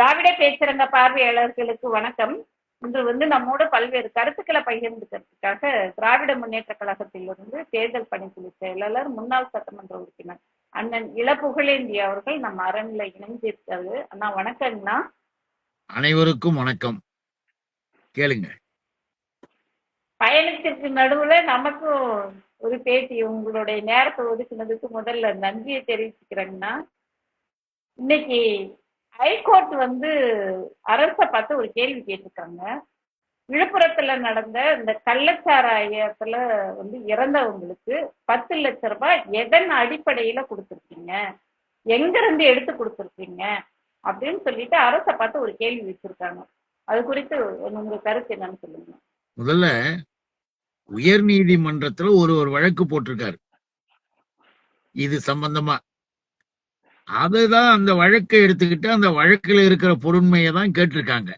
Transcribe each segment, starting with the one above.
திராவிட பேச்சரங்க பார்வையாளர்களுக்கு வணக்கம். இன்று வந்து நம்மோட பல்வேறு கருத்துக்களை பகிர்ந்துக்கிறதுக்காக திராவிட முன்னேற்ற கழகத்திலிருந்து தேர்தல் பணிக்குழு செயலாளர் முன்னாள் சட்டமன்ற உறுப்பினர் அண்ணன் இளப்புகழேந்தி அவர்கள் நம்ம அரண்ல இணைஞ்சிருக்காரு அண்ணா வணக்கம்ண்ணா அனைவருக்கும் வணக்கம். கேளுங்க பயணத்திற்கு நடுவுல நமக்கும் ஒரு பேட்டி உங்களுடைய நேரத்தை ஒதுக்குனதுக்கு முதல்ல நன்றியை தெரிவிச்சுக்கிறேங்கண்ணா. இன்னைக்கு ஹைகோர்ட் வந்து அரசை பார்த்து ஒரு கேள்வி கேட்டிருக்காங்க. விழுப்புரத்துல நடந்த இந்த கள்ளச்சாராயத்துல வந்து இறந்தவங்களுக்கு பத்து லட்ச ரூபாய் எதன் அடிப்படையில கொடுத்துருக்கீங்க? எங்க இருந்து எடுத்து கொடுத்துருக்கீங்க? அப்படின்னு சொல்லிட்டு அரசை பார்த்து ஒரு கேள்வி வச்சிருக்காங்க. அது குறித்து உங்க கருத்து என்னன்னு சொல்லுங்க. முதல்ல உயர் நீதிமன்றத்துல ஒரு ஒரு வழக்கு போட்டிருக்காரு. இது சம்பந்தமா அதுதான் அந்த வழக்கை எடுத்துக்கிட்டு அந்த வழக்கில் இருக்கிற பொருண்மையை தான் கேட்டிருக்காங்க.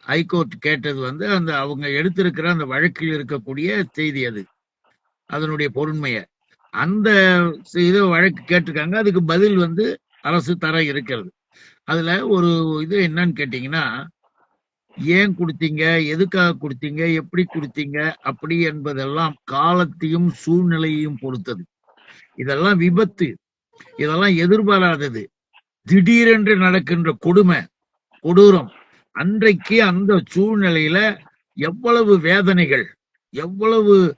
ஹைகோர்ட் கேட்டது வந்து அந்த அவங்க எடுத்திருக்கிற அந்த வழக்கில் இருக்கக்கூடிய செய்தி அது. அதனுடைய பொருண்மையை அந்த இது வழக்கு கேட்டிருக்காங்க. அதுக்கு பதில் வந்து அரசு தர இருக்கிறது. அதுல ஒரு இது என்னன்னு கேட்டீங்கன்னா ஏன் கொடுத்தீங்க? எதுக்காக கொடுத்தீங்க? எப்படி கொடுத்தீங்க? அப்படி என்பதெல்லாம் காலத்தையும் சூழ்நிலையையும் பொறுத்தது. இதெல்லாம் விபத்து. இதெல்லாம் எதிர்பாராதது. திடீரென்று நடக்கின்ற கொடுமை கொடூரம் அன்றைக்கு அந்த சூழ்நிலையில எவ்வளவு வேதனைகள் எவ்வளவு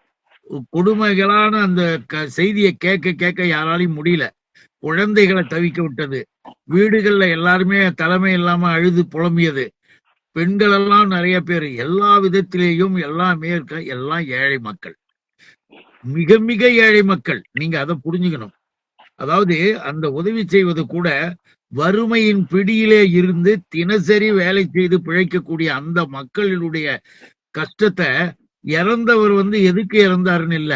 கொடுமைகளான அந்த க- செய்தியை கேட்க கேட்க யாராலையும் முடியல. குழந்தைகளை தவிக்க விட்டது. வீடுகள்ல எல்லாருமே தலைமை இல்லாம அழுது புலம்பியது. பெண்கள் எல்லாம் நிறைய பேர் எல்லா விதத்திலேயும் எல்லாமே இருக்க எல்லாம் ஏழை மக்கள். மிக மிக ஏழை மக்கள். நீங்க அதை புரிஞ்சுக்கணும். அதாவது அந்த உதவி செய்வது கூட வறுமையின் பிடியிலே இருந்து தினசரி வேலை செய்து பிழைக்கக்கூடிய அந்த மக்களினுடைய கஷ்டத்தை இறந்தவர் வந்து எதுக்கு இறந்தாருன்னு இல்ல.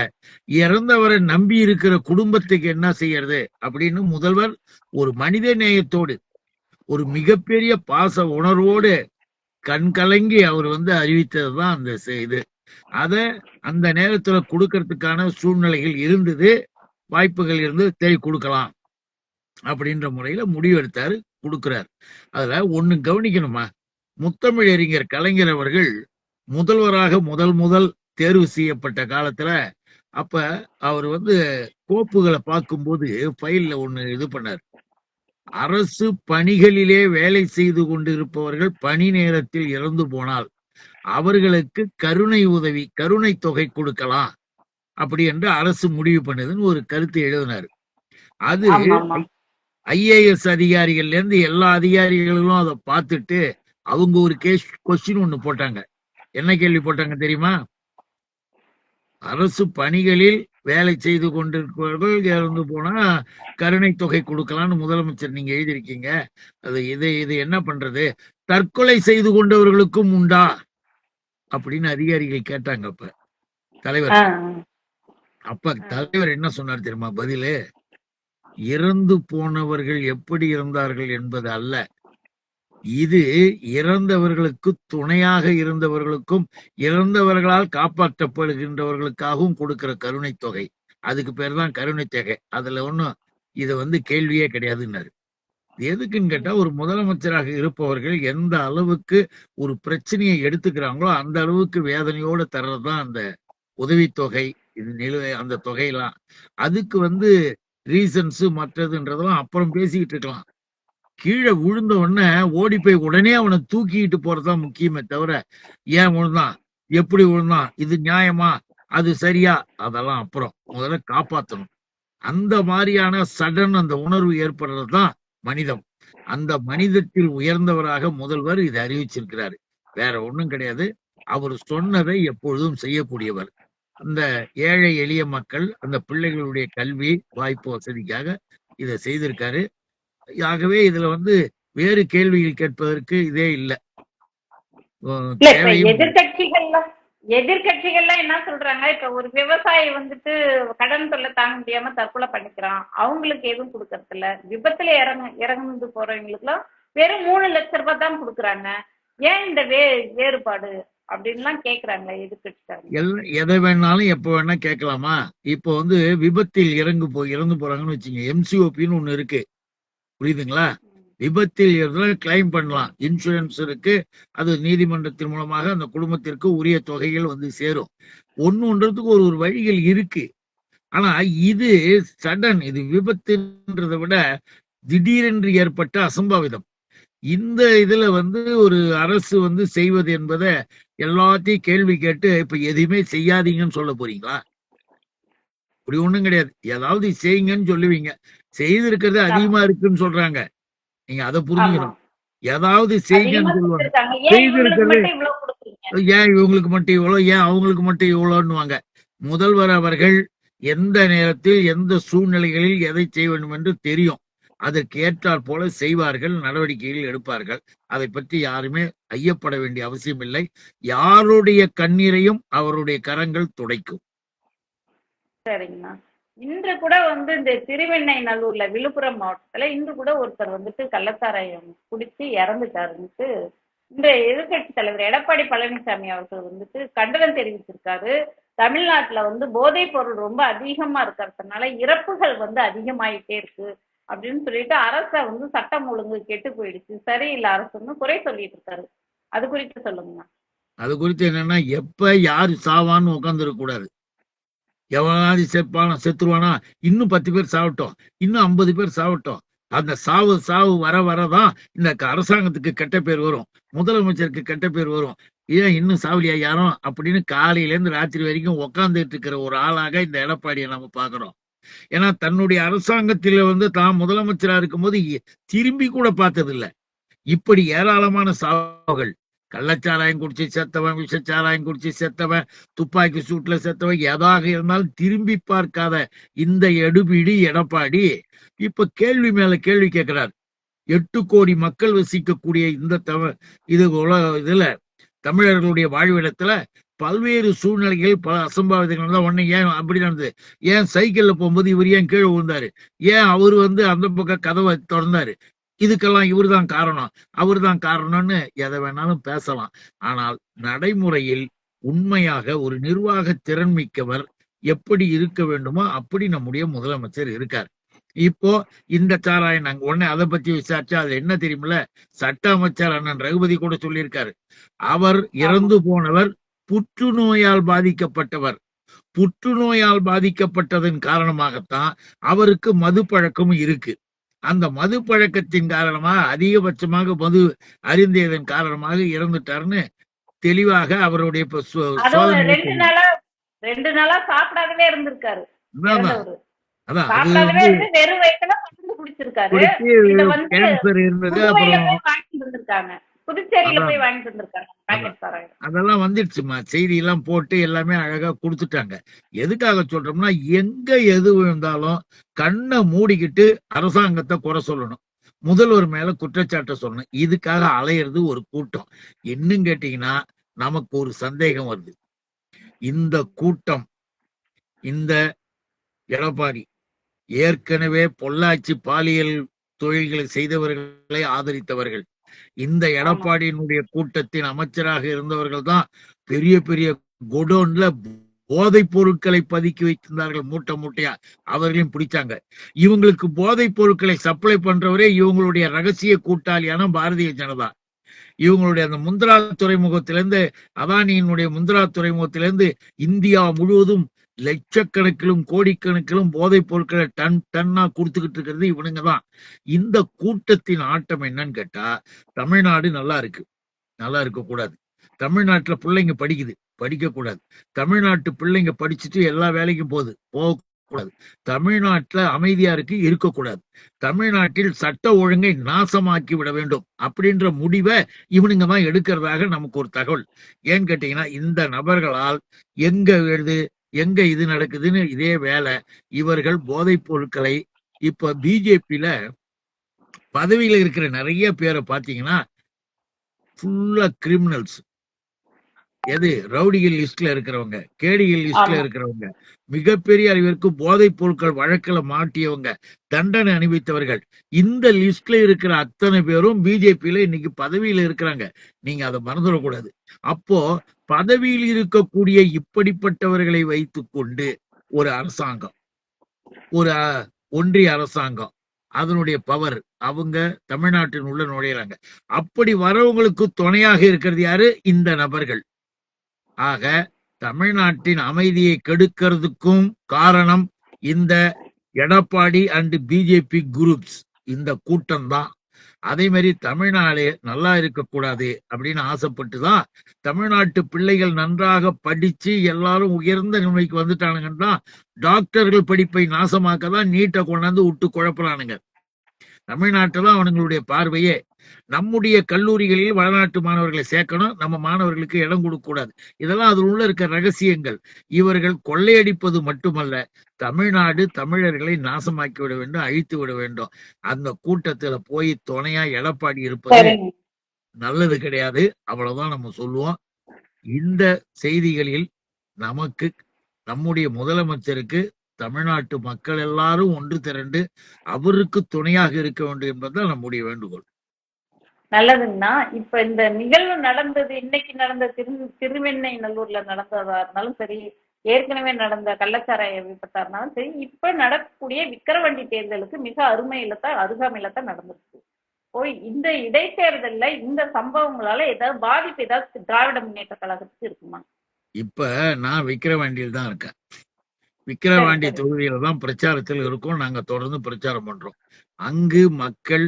இறந்தவரை நம்பி இருக்கிற குடும்பத்துக்கு என்ன செய்யறது அப்படின்னு முதல்வர் ஒரு மனித நேயத்தோடு ஒரு மிகப்பெரிய பாச உணர்வோடு கண் கலங்கி அவர் வந்து அறிவித்ததுதான் அந்த செய்து இது. அத அந்த நேரத்துல கொடுக்கறதுக்கான சூழ்நிலைகள் இருந்தது. வாய்ப்புகள் இருந்து தேடி கொடுக்கலாம் அப்படின்ற முறையில முடிவெடுத்தாரு கொடுக்கிறார். அதுல ஒண்ணு கவனிக்கணுமா? முத்தமிழறிஞர் கலைஞர் அவர்கள் முதல்வராக முதல் முதல் தேர்வு செய்யப்பட்ட காலத்துல அப்ப அவர் வந்து கோப்புகளை பார்க்கும்போது ஃபைல்ல ஒண்ணு இது பண்ணார். அரசு பணிகளிலே வேலை செய்து கொண்டிருப்பவர்கள் பணி நேரத்தில் இறந்து போனால் அவர்களுக்கு கருணை உதவி கருணை தொகை கொடுக்கலாம். அப்படி என்று அரசு முடிவு பண்ணுதுன்னு ஒரு கருத்து எழுதினார். அது ஐஏஎஸ் அதிகாரிகள்ல இருந்து எல்லா அதிகாரிகளும் அதை பார்த்துட்டு அவங்க ஒரு கேஸ் கொஸ்டின் ஒண்ணு போட்டாங்க. என்ன கேள்வி போட்டாங்க தெரியுமா? அரசு பணிகளில் வேலை செய்து கொண்டிருப்பவர்கள் இறந்து போனா கருணை தொகை கொடுக்கலாம்னு முதலமைச்சர் நீங்க எழுதியிருக்கீங்க. அது இது இது என்ன பண்றது? தற்கொலை செய்து கொண்டவர்களுக்கும் உண்டா? அப்படின்னு அதிகாரிகள் கேட்டாங்க அப்ப. தலைவர். அப்ப தலைவர் என்ன சொன்னார் தெரியுமா? பதிலு இறந்து போனவர்கள் எப்படி இருந்தார்கள் என்பது அல்ல. இது இறந்தவர்களுக்கு துணையாக இருந்தவர்களுக்கும் இறந்தவர்களால் காப்பாற்றப்படுகின்றவர்களுக்காகவும் கொடுக்கிற கருணை தொகை. அதுக்கு பேர் தான் கருணை தொகை. அதுல ஒண்ணும் இது வந்து கேள்வியே கிடையாதுன்னாரு. எதுக்குன்னு கேட்டா ஒரு முதலமைச்சராக இருப்பவர்கள் எந்த அளவுக்கு ஒரு பிரச்சனையை எடுத்துக்கிறாங்களோ அந்த அளவுக்கு வேதனையோட தர்றதுதான் அந்த உதவித்தொகை இது நிலுவை அந்த தொகையெல்லாம். அதுக்கு வந்து ரீசன்ஸ் மற்றதுன்றதெல்லாம் அப்புறம் பேசிக்கிட்டு இருக்கலாம். கீழே விழுந்த உடனே ஓடி போய் உடனே அவனை தூக்கிட்டு போறதுதான் முக்கியமே தவிர ஏன் விழுந்தான்? எப்படி விழுந்தான்? இது நியாயமா? அது சரியா? அதெல்லாம் அப்புறம் முதல்ல காப்பாத்தணும். அந்த மாதிரியான சடன் அந்த உணர்வு ஏற்படுறது தான் மனிதம். அந்த மனிதத்தில் உயர்ந்தவராக முதல்வர் இதை அறிவிச்சிருக்கிறாரு. வேற ஒண்ணும் கிடையாது. அவர் சொன்னதை எப்பொழுதும் செய்யக்கூடியவர். அந்த ஏழை எளிய மக்கள் அந்த பிள்ளைகளுடைய கல்வி வாய்ப்பு வசதிக்காக இதை செய்திருக்காரு. ஆகவே இதுல வந்து வேறு கேள்விகள் கேட்பதற்கு இதே இல்லை. எதிர்கட்சிகள்லாம் எதிர்கட்சிகள்லாம் என்ன சொல்றாங்க? இப்ப ஒரு விவசாயி வந்துட்டு கடன் தொல்லை தாங்க முடியாம தற்கொலை பண்ணிக்கிறான். அவங்களுக்கு எதுவும் கொடுக்கறது இல்ல விபத்துல இறங்க இறந்து போறவங்களுக்கு எல்லாம் வெறும் மூணு லட்ச ரூபாய் தான் கொடுக்குறாங்க. ஏன் இந்த வே வேறுபாடு? அப்படின்லாம் எதை வேணாலும் எப்ப வேணா கேட்கலாமா? இப்போ வந்து விபத்தில் இறங்கு போ இறந்து போறாங்கன்னு வச்சுங்க எம்சிஓபின்னு ஒண்ணு இருக்கு. புரியுதுங்களா? விபத்தில் இருந்தால் கிளைம் பண்ணலாம். இன்சூரன்ஸ் இருக்கு. அது நீதிமன்றத்தின் மூலமாக அந்த குடும்பத்திற்கு உரிய தொகைகள் வந்து சேரும். ஒண்ணுன்றதுக்கு ஒரு ஒரு வழிகள் இருக்கு. ஆனா இது சடன் இது விபத்துன்றதை விட திடீரென்று ஏற்பட்ட அசம்பாவிதம். இந்த இதுல வந்து ஒரு அரசு வந்து செய்வது என்பதை எல்லாத்தையும் கேள்வி கேட்டு இப்ப எதையுமே செய்யாதீங்கன்னு சொல்ல போறீங்களா? அப்படி ஒண்ணும் கிடையாது. ஏதாவது செய்யுங்கன்னு சொல்லுவீங்க. செய்திருக்கிறது அதிகமா இருக்குன்னு சொல்றாங்க. நீங்க அதை புரிஞ்சுக்கணும். ஏதாவது செய்யுங்கன்னு சொல்லுவாங்க. கொடுத்திருக்காங்க. ஏன் இவங்களுக்கு செய்திருக்கிறது மட்டும் இவ்வளவு ஏன் இவங்களுக்கு மட்டும் இவ்வளோ? ஏன் அவங்களுக்கு மட்டும் இவ்வளோன்னுவாங்க. முதல்வர் அவர்கள் எந்த நேரத்தில் எந்த சூழ்நிலைகளில் எதை செய்ய வேண்டும் என்று தெரியும். அதற்கு ஏற்றாற் போல செய்வார்கள் நடவடிக்கைகள் எடுப்பார்கள். அதை பற்றி யாருமே ஐயப்பட வேண்டிய அவசியம் இல்லை யாருடைய கண்ணீரையும் அவருடைய கரங்கள் துடைக்கும். சரிங்கண்ணா இன்று கூட வந்து இந்த திருவெண்ணை நல்லூர்ல விழுப்புரம் மாவட்டத்துல இன்று கூட ஒருத்தர் வந்துட்டு கள்ளச்சாராயம் குடிச்சு இறந்துட்டாருன்ட்டு இந்த எதிர்கட்சி தலைவர் எடப்பாடி பழனிசாமி அவர்கள் வந்துட்டு கண்டனம் தெரிவிச்சிருக்காரு. தமிழ்நாட்டுல வந்து போதைப் பொருள் ரொம்ப அதிகமா இருக்கிறதுனால இறப்புகள் வந்து அதிகமாயிட்டே இருக்கு. அப்படின்னு சொல்லிட்டு அரச வந்து சட்டம் ஒழுங்கு கெட்டு போயிடுச்சு. சரியில்லை அரசுன்னு குறை சொல்லிட்டு இருக்காரு. அது குறித்து சொல்லுங்க அது குறித்து என்னன்னா எப்ப யாரு சாவான்னு உட்காந்துருக்க கூடாது. எவனாவது செப்பானா செத்துருவானா இன்னும் பத்து பேர் சாவட்டும். இன்னும் ஐம்பது பேர் சாவட்டும். அந்த சாவு சாவு வர வரதான் இந்த க- அரசாங்கத்துக்கு கெட்ட பேர் வரும். முதலமைச்சருக்கு கெட்ட பேர் வரும். ஏன் இன்னும் சாவலியா யாரும்? அப்படின்னு காலையில இருந்து ராத்திரி வரைக்கும் உக்காந்துட்டு இருக்கிற ஒரு ஆளாக இந்த எடப்பாடியை நம்ம பாக்குறோம். ஏன்னா தன்னுடைய அரசாங்கத்தில வந்து தான் முதலமைச்சரா இருக்கும்போது திரும்பி கூட பார்த்தது இப்படி ஏராளமான சாவுகள். கள்ளச்சாராயம் குடிச்சு செத்தவன் விஷச்சாராயம் குடிச்சு செத்தவன் துப்பாக்கி சூட்டுல செத்தவன் எதாக இருந்தாலும் திரும்பி பார்க்காத இந்த எடுபிடி எடப்பாடி இப்ப கேள்வி மேல கேள்வி கேட்கிறார். எட்டு கோடி மக்கள் வசிக்கக்கூடிய இந்த தவ இது உலக இதுல தமிழர்களுடைய வாழ்விடத்துல பல்வேறு சூழ்நிலைகள் பல அசம்பாவிதங்கள் தான் ஒண்ணு. ஏன் அப்படி நடந்தது? ஏன் சைக்கிள்ல போகும்போது இவர் ஏன் கீழே விழுந்தாரு? ஏன் அவரு வந்து அந்த பக்கம் கதவை திறந்தாரு? இதுக்கெல்லாம் இவர்தான் காரணம். அவர்தான் காரணம்னு எதை வேணாலும் பேசலாம். ஆனால் நடைமுறையில் உண்மையாக ஒரு நிர்வாக திறன் மிக்கவர் எப்படி இருக்க வேண்டுமோ அப்படி நம்முடைய முதலமைச்சர் இருக்கார். இப்போ இந்த சாராயம் நாங்க உடனே அதை பத்தி விசாரிச்சா அது என்ன தெரியுமில்ல? சட்ட அமைச்சர் அண்ணன் ரகுபதி கூட சொல்லியிருக்காரு. அவர் இறந்து போனவர் புற்றுநோயால் பாதிக்கப்பட்டவர். புற்றுநோயால் பாதிக்கப்பட்டதன் காரணமாகத்தான் அவருக்கு மது பழக்கமும் இருக்கு. அந்த மது பழக்கத்தின் காரணமாக அதிகபட்சமாக மது அருந்தியதன் காரணமாக இறந்துட்டாருன்னு தெளிவாக அவருடைய ரெண்டு நாளா சாப்பிடாதவே இருந்திருக்காரு. அதான் கேன்சர் இருந்தது அப்புறம் புதுச்சேரியில. போய் வாங்கிட்டு வந்திருக்காங்க அதெல்லாம் வந்துடுச்சுமா. செய்தி எல்லாம் போட்டு எல்லாமே அழகா கொடுத்துட்டாங்க. எதுக்காக சொல்றோம்னா எங்க எது விழுந்தாலும் கண்ணை மூடிக்கிட்டு அரசாங்கத்தை குறை சொல்லணும். முதல்வர் மேல குற்றச்சாட்டை சொல்லணும். இதுக்காக அலையிறது ஒரு கூட்டம். இன்னும் கேட்டீங்கன்னா நமக்கு ஒரு சந்தேகம் வருது. இந்த கூட்டம் இந்த எடப்பாடி ஏற்கனவே பொள்ளாச்சி பாலியல் தொழில்களை செய்தவர்களை ஆதரித்தவர்கள் இந்த எடப்பாடியினுடைய கூட்டத்தின் அமைச்சராக இருந்தவர்கள் தான் பெரிய பெரிய குடோன்ல போதைப் பொருட்களை பதுக்கி வைத்திருந்தார்கள் மூட்டை மூட்டையா. அவர்களையும் பிடிச்சாங்க. இவங்களுக்கு போதைப் பொருட்களை சப்ளை பண்றவரே இவங்களுடைய ரகசிய கூட்டாளியான பாரதிய ஜனதா. இவங்களுடைய அந்த முந்திரா துறைமுகத்திலிருந்து அதானியினுடைய முந்திரா துறைமுகத்திலிருந்து இந்தியா முழுவதும் லட்சக்கணக்கிலும் கோடிக்கணக்கிலும் போதைப் பொருட்களை டன் டன்னா கொடுத்துக்கிட்டு இருக்கிறது இவனுங்க தான். இந்த கூட்டத்தின் ஆட்டம் என்னன்னு கேட்டா தமிழ்நாடு நல்லா இருக்கு. நல்லா இருக்க கூடாது. தமிழ்நாட்டுல பிள்ளைங்க படிக்குது படிக்க கூடாது. தமிழ்நாட்டு பிள்ளைங்க படிச்சுட்டு எல்லா வேலைக்கும் போகுது போகக்கூடாது தமிழ்நாட்டுல அமைதியா இருக்கு இருக்கக்கூடாது தமிழ்நாட்டில் சட்ட ஒழுங்கை நாசமாக்கி விட வேண்டும் அப்படின்ற முடிவை இவனுங்க தான் எடுக்கிறதாக நமக்கு ஒரு தகவல். ஏன்னு கேட்டீங்கன்னா இந்த நபர்களால் எங்க எழுது எங்க இது நடக்குதுன்னு இதே வேலை இவர்கள் போதைப் பொருட்களை இப்ப பிஜேபியில பதவியில இருக்கிற நிறைய பேரை பாத்தீங்கன்னா ஃபுல்லா கிரிமினல்ஸ் எது? ரவுடிகள் லிஸ்ட்ல இருக்கிறவங்க கேடிகள் லிஸ்ட்ல. இருக்கிறவங்க மிகப்பெரிய அளவிற்கு போதைப் பொருட்கள் வழக்குல மாட்டியவங்க தண்டனை அனுபவித்தவர்கள் இந்த லிஸ்ட்ல இருக்கிற அத்தனை பேரும் பிஜேபியில இன்னைக்கு பதவியில இருக்கிறாங்க. நீங்க அதை மறந்துடக்கூடாது. அப்போ பதவியில் இருக்கக்கூடிய இப்படிப்பட்டவர்களை வைத்துக்கொண்டு ஒரு அரசாங்கம் ஒரு ஒன்றிய அரசாங்கம் அதனுடைய பவர் அவங்க தமிழ்நாட்டின் உள்ள நுழையிறாங்க. அப்படி வரவங்களுக்கு துணையாக இருக்கிறது யாரு? இந்த நபர்கள். ஆக தமிழ்நாட்டின் அமைதியை கெடுக்கிறதுக்கும் காரணம் இந்த எடப்பாடி அண்ட் பிஜேபி குரூப்ஸ். இந்த கூட்டம் தான் அதே மாதிரி தமிழ்நாடு நல்லா இருக்கக்கூடாது அப்படின்னு ஆசைப்பட்டு தான் தமிழ்நாட்டு பிள்ளைகள் நன்றாக படிச்சு எல்லாரும் உயர்ந்த நிலைமைக்கு வந்துட்டானுங்கன்னா டாக்டர்கள் படிப்பை நாசமாக்க தான் நீட்டை கொண்டாந்து விட்டு குழப்பறானுங்க. தமிழ்நாட்டில் அவனுங்களுடைய பார்வையே. நம்முடைய கல்லூரிகளில் வடநாட்டு மாணவர்களை சேர்க்கணும் நம்ம மாணவர்களுக்கு இடம் கொடுக்க கூடாது. இதெல்லாம் அதில் உள்ள இருக்க ரகசியங்கள். இவர்கள் கொள்ளையடிப்பது மட்டுமல்ல தமிழ்நாடு தமிழர்களை நாசமாக்கி விட வேண்டும் அழித்து விட வேண்டும். அந்த கூட்டத்துல போய் துணையா எடப்பாடி இருப்பது நல்லது கிடையாது. அவ்வளவுதான் நம்ம சொல்லுவோம். இந்த செய்திகளில் நமக்கு நம்முடைய முதலமைச்சருக்கு தமிழ்நாட்டு மக்கள் எல்லாரும் ஒன்று திரண்டு அவருக்கு துணையாக இருக்க வேண்டும் என்பதுதான் நம்முடைய வேண்டுகோள். நல்லதுங்கண்ணா இப்ப இந்த நிகழ்வு நடந்தது இன்னைக்கு நடந்த திரு திருவெண்ணை நல்லூர்ல நடந்ததா இருந்தாலும் சரி ஏற்கனவே நடந்த கள்ளச்சாராய விபத்தா இருந்தாலும் சரி இப்ப நடக்கக்கூடிய விக்கிரவண்டி தேர்தலுக்கு மிக அருமையில தான் அருகாமையில தான் நடந்திருக்கு. போய் இந்த இடைத்தேர்தல்ல இந்த சம்பவங்களால ஏதாவது பாதிப்பு ஏதாவது திராவிட முன்னேற்ற கழகத்துக்கு இருக்குமா? இப்ப நான் விக்கிரவாண்டியில் தான் இருக்கேன். விக்கிரவாண்டி. தொகுதியில தான் பிரச்சாரத்தில் இருக்கோம். நாங்க தொடர்ந்து பிரச்சாரம் பண்றோம். அங்கு மக்கள்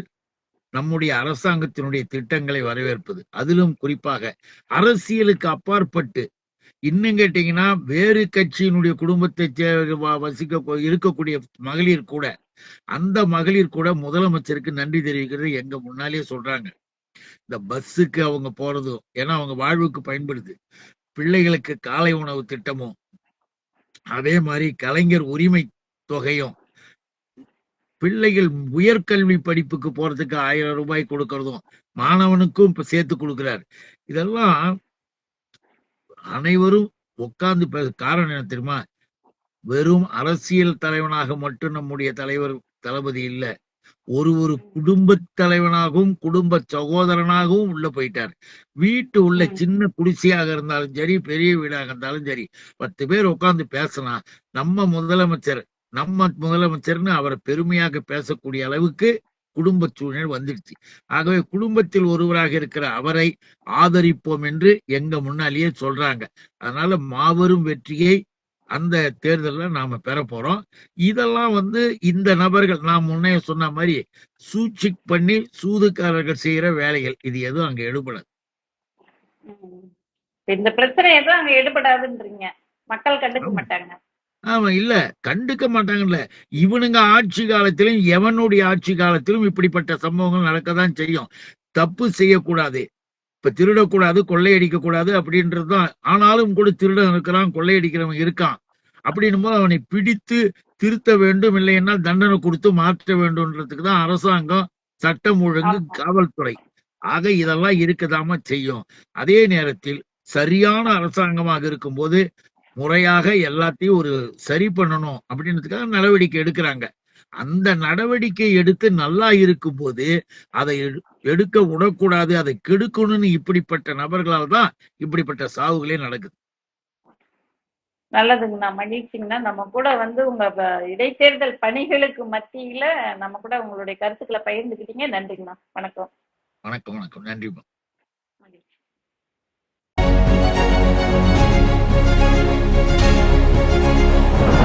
நம்முடைய அரசாங்கத்தினுடைய திட்டங்களை வரவேற்பது. அதிலும் குறிப்பாக அரசியலுக்கு அப்பாற்பட்டு இன்னும் கேட்டீங்கன்னா வேறு கட்சியினுடைய குடும்பத்தை வசிக்க இருக்கக்கூடிய மகளிர் கூட அந்த மகளிர் கூட முதலமைச்சருக்கு நன்றி தெரிவிக்கிறது எங்க முன்னாலேயே சொல்றாங்க. இந்த பஸ்ஸுக்கு அவங்க போறதும் ஏன்னா அவங்க வாழ்வுக்கு பயன்படுது. பிள்ளைகளுக்கு காலை உணவு திட்டமும் அதே மாதிரி கலைஞர் உரிமை தொகையும் பிள்ளைகள் உயர்கல்வி படிப்புக்கு போறதுக்கு ஆயிரம் ரூபாய் கொடுக்கறதும் மாணவனுக்கும் இப்ப சேர்த்து கொடுக்கிறார். இதெல்லாம் அனைவரும் உட்கார்ந்து பேச காரணம் என்ன தெரியுமா? வெறும் அரசியல் தலைவனாக மட்டும் நம்முடைய தலைவர் தளபதி இல்ல. ஒரு ஒரு குடும்ப தலைவனாகவும் குடும்ப சகோதரனாகவும் உள்ள போயிட்டார். வீட்டு உள்ள. சின்ன குடிசையாக இருந்தாலும் சரி பெரிய வீடாக இருந்தாலும் சரி பத்து பேர் உட்கார்ந்து பேசினா நம்ம முதலமைச்சர் நம்ம முதலமைச்சர்னு அவரை பெருமையாக பேசக்கூடிய அளவுக்கு குடும்ப சூழ்நிலை வந்துடுச்சு. ஆகவே குடும்பத்தில் ஒருவராக இருக்கிற அவரை ஆதரிப்போம் என்று எங்க முன்னாலேயே சொல்றாங்க. அதனால மாபெரும் வெற்றியை அந்த தேர்தல்ல நாம பெற போறோம். இதெல்லாம் வந்து இந்த நபர்கள் நான் முன்னே சொன்ன மாதிரி சூழ்ச்சி பண்ணி சூதுக்காரர்கள் செய்யற வேலைகள். இது எதுவும் அங்க எடுபடாது. இந்த பிரச்சனை எதுவும் அங்க எடுபடாதுன்றீங்க. மக்கள் கண்டுக்க. மாட்டாங்க. ஆமா இல்ல. கண்டுக்க மாட்டாங்கல்ல. இவனுங்க ஆட்சி காலத்திலும் எவனுடைய ஆட்சி காலத்திலும் இப்படிப்பட்ட சம்பவங்கள் நடக்கதான் செய்யும். தப்பு செய்யக்கூடாது. இப்ப திருடக்கூடாது கொள்ளையடிக்க கூடாது அப்படின்றதுதான் ஆனாலும் கூட திருடன் இருக்கிறான் கொள்ளையடிக்கிறவன் இருக்கான். அப்படின்னும் போது அவனை பிடித்து திருத்த வேண்டும் இல்லைன்னா தண்டனை கொடுத்து மாற்ற வேண்டும்ன்றதுக்கு தான் அரசாங்கம் சட்டம் ஒழுங்கு. காவல்துறை. ஆக இதெல்லாம் இருக்கதாம செய்யும். அதே நேரத்தில் சரியான அரசாங்கமாக இருக்கும்போது முறையாக எல்லாத்தையும் ஒரு சரி பண்ணணும் அப்படின்றதுக்காக நடவடிக்கை எடுக்கிறாங்க. அந்த நடவடிக்கை எடுத்து நல்லா இருக்கும்போது அதை எடு- எடுக்க விடக்கூடாது அதை கெடுக்கணும்னு இப்படிப்பட்ட நபர்களால் தான் இப்படிப்பட்ட சாவுகளே நடக்குது. நல்லதுங்கண்ணா மகிழ்ச்சிங்கண்ணா நம்ம கூட வந்து உங்க இடைத்தேர்தல் பணிகளுக்கு மத்தியில நம்ம கூட உங்களுடைய கருத்துக்களை பகிர்ந்துக்கிட்டீங்க. நன்றிங்கண்ணா வணக்கம். வணக்கம் வணக்கம். நன்றி மகிழ்ச்சி